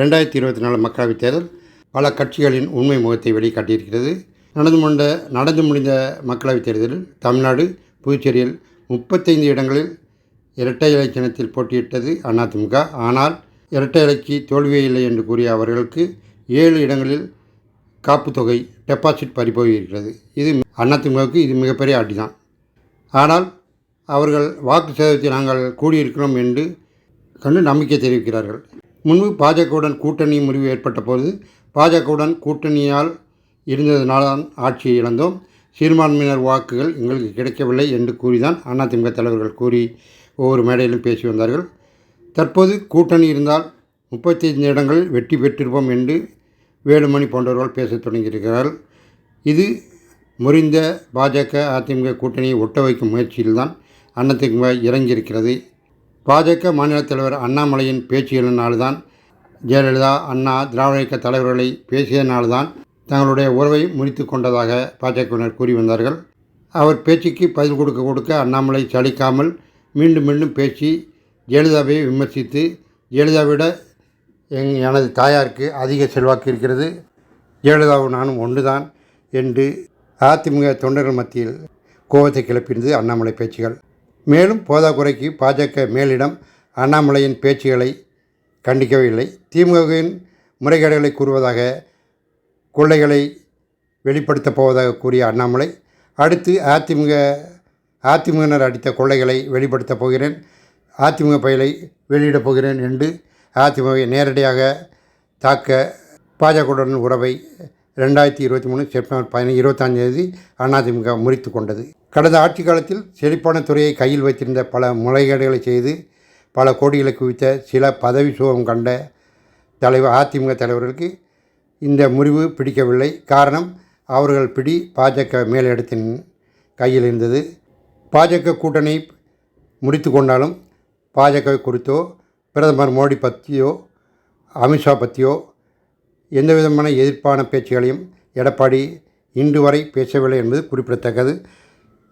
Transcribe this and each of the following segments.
ரெண்டாயிரத்தி இருபத்தி நாலு மக்களவைத் தேர்தல் பல கட்சிகளின் உண்மை முகத்தை வெளிக்காட்டியிருக்கிறது. நடந்து கொண்ட நடந்து முடிந்த மக்களவைத் தேர்தலில் தமிழ்நாடு புதுச்சேரியில் முப்பத்தைந்து இடங்களில் இரட்டை இலை சின்னத்தில் போட்டியிட்டது அதிமுக. ஆனால் இரட்டை இலைக்கு தோல்வியே இல்லை என்று கூறிய அவர்களுக்கு ஏழு இடங்களில் காப்பு தொகை டெபாசிட் பறிபோயிருக்கிறது. இது அதிமுகவுக்கு இது மிகப்பெரிய அடிதான். ஆனால் அவர்கள் வாக்கு சேதத்தை நாங்கள் கூடியிருக்கிறோம் என்று கண்டு நம்பிக்கை தெரிவிக்கிறார்கள். முன்பு பாஜகவுடன் கூட்டணி முடிவு ஏற்பட்ட போது பாஜகவுடன் கூட்டணியால் இருந்ததனால்தான் ஆட்சியை இழந்தோம். சிறுபான்மையினர் வாக்குகள் எங்களுக்கு கிடைக்கவில்லை என்று கூறிதான் அதிமுக தலைவர்கள் கூறி ஒவ்வொரு மேடையிலும் பேசி வந்தார்கள். தற்போது கூட்டணி இருந்தால் முப்பத்தைந்து இடங்களில் வெற்றி பெற்றிருப்போம் என்று வேலுமணி போன்றவர்கள் பேசத் தொடங்கியிருக்கிறார்கள். இது முறிந்த பாஜக அதிமுக கூட்டணியை ஒட்ட வைக்கும் முயற்சியில்தான் அதிமுக இறங்கியிருக்கிறது. பாஜக மாநில தலைவர் அண்ணாமலையின் பேச்சுகளினால்தான் ஜெயலலிதா அண்ணா திராவிட இயக்க தலைவர்களை பேசியதனால்தான் தங்களுடைய உறவை முறித்து கொண்டதாக பாஜகவினர் கூறி வந்தார்கள். அவர் பேச்சுக்கு பதில் கொடுக்க கொடுக்க அண்ணாமலை சலிக்காமல் மீண்டும் மீண்டும் பேசி ஜெயலலிதாவை விமர்சித்து ஜெயலலிதாவிட எங் எனது தாயாருக்கு அதிக செல்வாக்கு இருக்கிறது. ஜெயலலிதாவும் நானும் ஒன்றுதான் என்று அதிமுக தொண்டர்கள் மத்தியில் கோபத்தை கிளப்பியிருந்தது அண்ணாமலை பேச்சுகள். மேலும் போதாக்குறைக்கு பாஜக மேலிடம் அண்ணாமலையின் பேச்சுகளை கண்டிக்கவில்லை. திமுகவின் முறைகேடுகளை கூறுவதாக கொள்ளைகளை வெளிப்படுத்தப் போவதாக கூறிய அண்ணாமலை அடுத்து அதிமுக அதிமுகனர் அடித்த கொள்ளைகளை வெளிப்படுத்தப் போகிறேன் அதிமுக பயிலை வெளியிடப் போகிறேன் என்று அதிமுகவை நேரடியாக தாக்க பாஜகவுடன் உறவை ரெண்டாயிரத்தி இருபத்தி மூணு செப்டம்பர் பதினஞ்சு இருபத்தாந்தேதி அதிமுக முறித்து கொண்டது. கடந்த ஆட்சி காலத்தில் செழிப்பான துறையை கையில் வைத்திருந்த பல முறைகேடுகளை செய்து பல கோடிகளை குவித்த சில பதவி சுகம் கண்ட தலைவர் அதிமுக தலைவர்களுக்கு இந்த முறிவு பிடிக்கவில்லை. காரணம் அவர்கள் பிடி பாஜக மேலிடத்தின் கையில் இருந்தது. பாஜக கூட்டணி முடித்து கொண்டாலும் பாஜக குறித்தோ பிரதமர் மோடி பற்றியோ அமித்ஷா பற்றியோ எந்த விதமான எதிர்ப்பான பேச்சுகளையும் எடப்பாடி இன்று வரை பேசவில்லை என்பது குறிப்பிடத்தக்கது.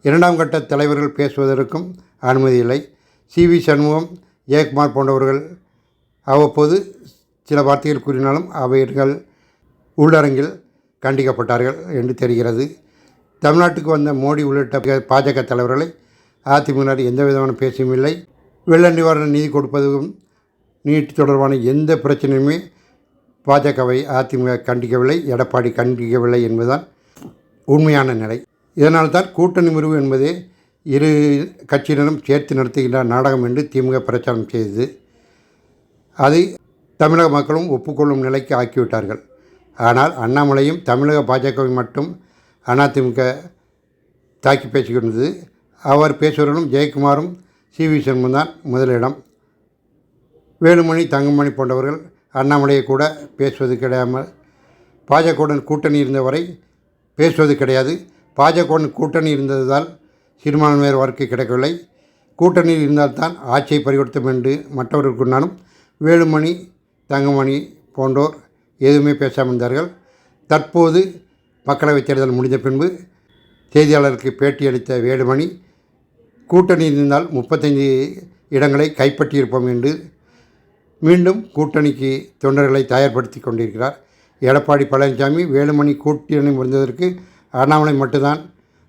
இரண்டாம் கட்ட தலைவர்கள் பேசுவதற்கும் அனுமதி இல்லை. சி. வி. சண்முகம் ஜெயக்குமார் போன்றவர்கள் அவ்வப்போது சில வார்த்தைகள் கூறினாலும் அவைகள் உள்ளரங்கில் கண்டிக்கப்பட்டார்கள் என்று தெரிகிறது. தமிழ்நாட்டுக்கு வந்த மோடி உள்ளிட்ட பாஜக தலைவர்களை அதிமுகவினர் எந்த விதமான பேசியும் இல்லை. வெள்ள நிவாரண நிதி கொடுப்பதும் நீட் தொடர்பான எந்த பிரச்சனையுமே பாஜகவை அதிமுக கண்டிக்கவில்லை எடப்பாடி கண்டிக்கவில்லை என்பதுதான் உண்மையான நிலை. இதனால்தான் கூட்டணி முறிவு என்பதே இரு கட்சியினரும் சேர்த்து நடத்துகின்ற நாடகம் என்று திமுக பிரச்சாரம் செய்தது. அதை தமிழக மக்களும் ஒப்புக்கொள்ளும் நிலைக்கு ஆக்கிவிட்டார்கள். ஆனால் அண்ணாமலையும் தமிழக பாஜகவை மட்டும் அதிமுக தாக்கி பேசிக்கொண்டது அவர் பேசுவவர்களும் ஜெயக்குமாரும் சி வி சண்முகம் தான் முதலிடம். வேலுமணி தங்கமணி போன்றவர்கள் அண்ணாமலையை கூட பேசுவது கிடையாமல் பாஜகவுடன் கூட்டணி இருந்தவரை பேசுவது கிடையாது. பாஜகவுடன் கூட்டணி இருந்ததால் சிறுபான்மையர் வாக்கு கிடைக்கவில்லை. கூட்டணியில் இருந்தால்தான் ஆட்சியை பறிகொடுத்தோம் என்று மற்றவர்கள் வேலுமணி தங்கமணி போன்றோர் எதுவுமே பேசாமல் இருந்தார்கள். தற்போது மக்களவைத் தேர்தல் முடிந்த பின்பு செய்தியாளருக்கு பேட்டியளித்த வேலுமணி கூட்டணி இருந்தால் முப்பத்தைந்து இடங்களை கைப்பற்றியிருப்போம் என்று மீண்டும் கூட்டணிக்கு தொண்டர்களை தயார்படுத்தி கொண்டிருக்கிறார். எடப்பாடி பழனிசாமி வேலுமணி கூட்டணி முடிந்ததற்கு அண்ணாமலை மட்டும்தான்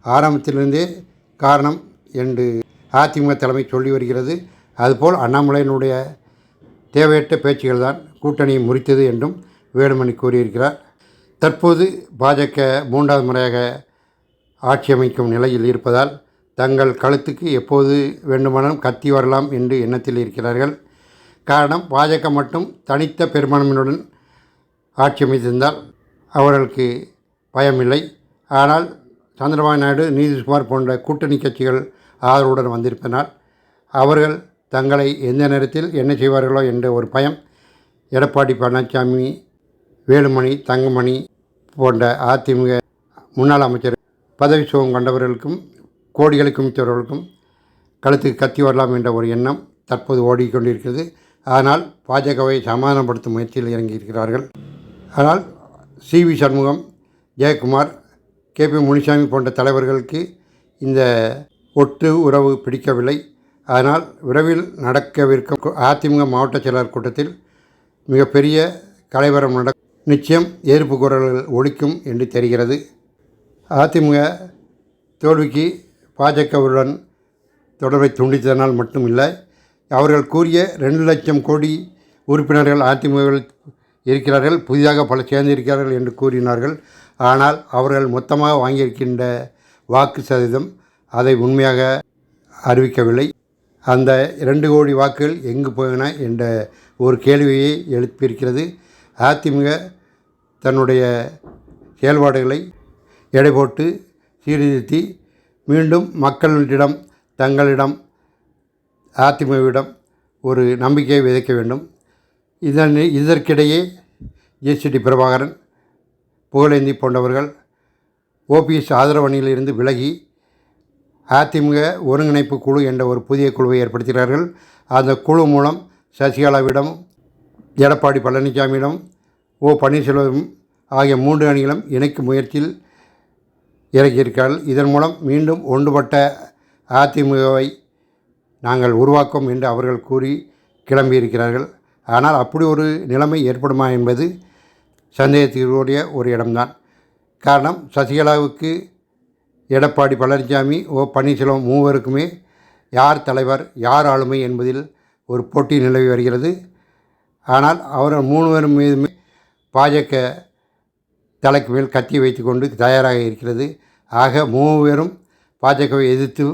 ஆரம்பத்திலிருந்தே காரணம் என்று அதிமுக தலைமை சொல்லி வருகிறது. அதுபோல் அண்ணாமலையினுடைய தேவையற்ற பேச்சுகள் தான் கூட்டணியை முறித்தது என்றும் வேலுமணி கூறியிருக்கிறார். தற்போது பாஜக மூன்றாவது முறையாக ஆட்சி அமைக்கும் நிலையில் இருப்பதால் தங்கள் கழுத்துக்கு எப்போது வேண்டுமானாலும் கத்தி வரலாம் என்று எண்ணத்தில் இருக்கிறார்கள். காரணம் பாஜக மட்டும் தனித்த பெரும்பான்மையுடன் ஆட்சி அமைத்திருந்தால் அவர்களுக்கு பயமில்லை. ஆனால் சந்திரபாபு நாயுடு நிதிஷ்குமார் போன்ற கூட்டணி கட்சிகள் ஆதரவுடன் வந்திருப்பதனால் அவர்கள் தங்களை எந்த நேரத்தில் என்ன செய்வார்களோ என்ற ஒரு பயம் எடப்பாடி பழனிசாமி வேலுமணி தங்கமணி போன்ற அதிமுக முன்னாள் அமைச்சர் பதவி சுகம் கொண்டவர்களுக்கும் கோடிகளை குமித்தவர்களுக்கும் கழுத்துக்கு கத்தி வரலாம் என்ற ஒரு எண்ணம் தற்போது ஓடிக்கொண்டிருக்கிறது. ஆனால் பாஜகவை சமாதானப்படுத்தும் முயற்சியில் இறங்கியிருக்கிறார்கள். ஆனால் C. V. Shanmugam Jayakumar K. P. Munisamy போன்ற தலைவர்களுக்கு இந்த ஒட்டு உறவு பிடிக்கவில்லை. அதனால் விரைவில் நடக்கவிருக்கும் அதிமுக மாவட்ட செயலாளர் கூட்டத்தில் மிகப்பெரிய கலைவரம் நட நிச்சயம் எதிர்ப்பு குரல்கள் ஒழிக்கும் என்று தெரிகிறது. அதிமுக தோல்விக்கு பாஜகவுடன் தொடர்பை துண்டித்ததனால் மட்டுமில்லை. அவர்கள் கூறிய ரெண்டு லட்சம் கோடி உறுப்பினர்கள் அதிமுகவில் இருக்கிறார்கள் புதிதாக பல சேர்ந்திருக்கிறார்கள் என்று கூறினார்கள். ஆனால் அவர்கள் மொத்தமாக வாங்கியிருக்கின்ற வாக்கு சதவீதம் அதை உண்மையாக அறிவிக்கவில்லை. அந்த இரண்டு கோடி வாக்குகள் எங்கு போயின என்ற ஒரு கேள்வியை எழுப்பியிருக்கிறது. அதிமுக தன்னுடைய செயல்பாடுகளை எடை போட்டு சீர்திருத்தி மீண்டும் மக்களிடம் தங்களிடம் அதிமுகவிடம் ஒரு நம்பிக்கையை விதைக்க வேண்டும். இதன் இதற்கிடையே ஜேசிடி பிரபாகரன் புகழேந்தி போன்றவர்கள் ஓபிஎஸ் ஆதரவு அணியிலிருந்து விலகி அதிமுக ஒருங்கிணைப்பு குழு என்ற ஒரு புதிய குழுவை ஏற்படுத்தினார்கள் அந்த குழு மூலம் சசிகலாவிடம் எடப்பாடி பழனிசாமியிடம் ஓ பன்னீர்செல்வம் ஆகிய மூன்று அணிகளும் இணைக்கும் முயற்சியில் இறக்கியிருக்கிறார்கள் இதன் மூலம் மீண்டும் ஒன்றுபட்ட அதிமுகவை நாங்கள் உருவாக்கும் என்று அவர்கள் கூறி கிளம்பியிருக்கிறார்கள். ஆனால் அப்படி ஒரு நிலைமை ஏற்படுமா என்பது சந்தேகத்திற்குரிய ஒரு இடம்தான். காரணம் சசிகலாவுக்கு எடப்பாடி பழனிசாமி ஓ பன்னீர்செல்வம் மூவருக்குமே யார் தலைவர் யார் ஆளுமை என்பதில் ஒரு போட்டி நிலவி வருகிறது. ஆனால் அவர்கள் மூணுவேரும் மீதுமே பாஜக தலைக்கு மேல் கத்தி வைத்துக்கொண்டு தயாராக இருக்கிறது. ஆக மூவரும் பாஜகவை எதிர்த்து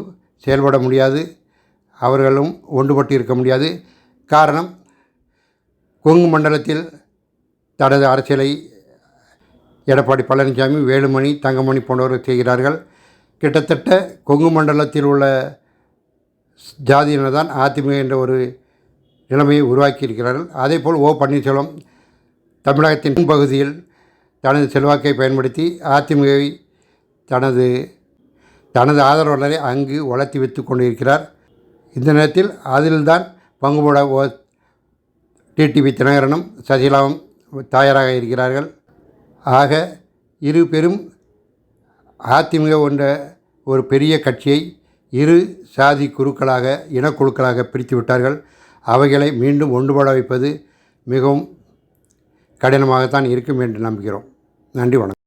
செயல்பட முடியாது. அவர்களும் ஒன்றுபட்டு இருக்க முடியாது. காரணம் கொங்கு மண்டலத்தில் தனது அரசியலை எடப்பாடி பழனிசாமி வேலுமணி தங்கமணி போன்றவர்கள் செய்கிறார்கள். கிட்டத்தட்ட கொங்கு மண்டலத்தில் உள்ள ஜாதியினர் தான் அதிமுக என்ற ஒரு நிலைமையை உருவாக்கியிருக்கிறார்கள். அதே போல் ஓ. பன்னீர்செல்வம் தமிழகத்தின் பகுதியில் தனது செல்வாக்கை பயன்படுத்தி அதிமுகவை தனது தனது ஆதரவாளரை அங்கு வளர்த்தி வைத்து கொண்டிருக்கிறார். இந்த நேரத்தில் அதில்தான் பங்குபோட ஓ டிடிவி தினகரனும் சசிகலாவும் தயாராக இருக்கிறார்கள். ஆக இரு பெரும் அதிமுக என்ற ஒரு பெரிய கட்சியை இரு சாதி குழுக்களாக இனக்குழுக்களாக பிரித்து விட்டார்கள். அவைகளை மீண்டும் ஒன்றுபட வைப்பது மிகவும் கடினமாகத்தான் இருக்கும் என்று நம்புகிறோம். நன்றி வணக்கம்.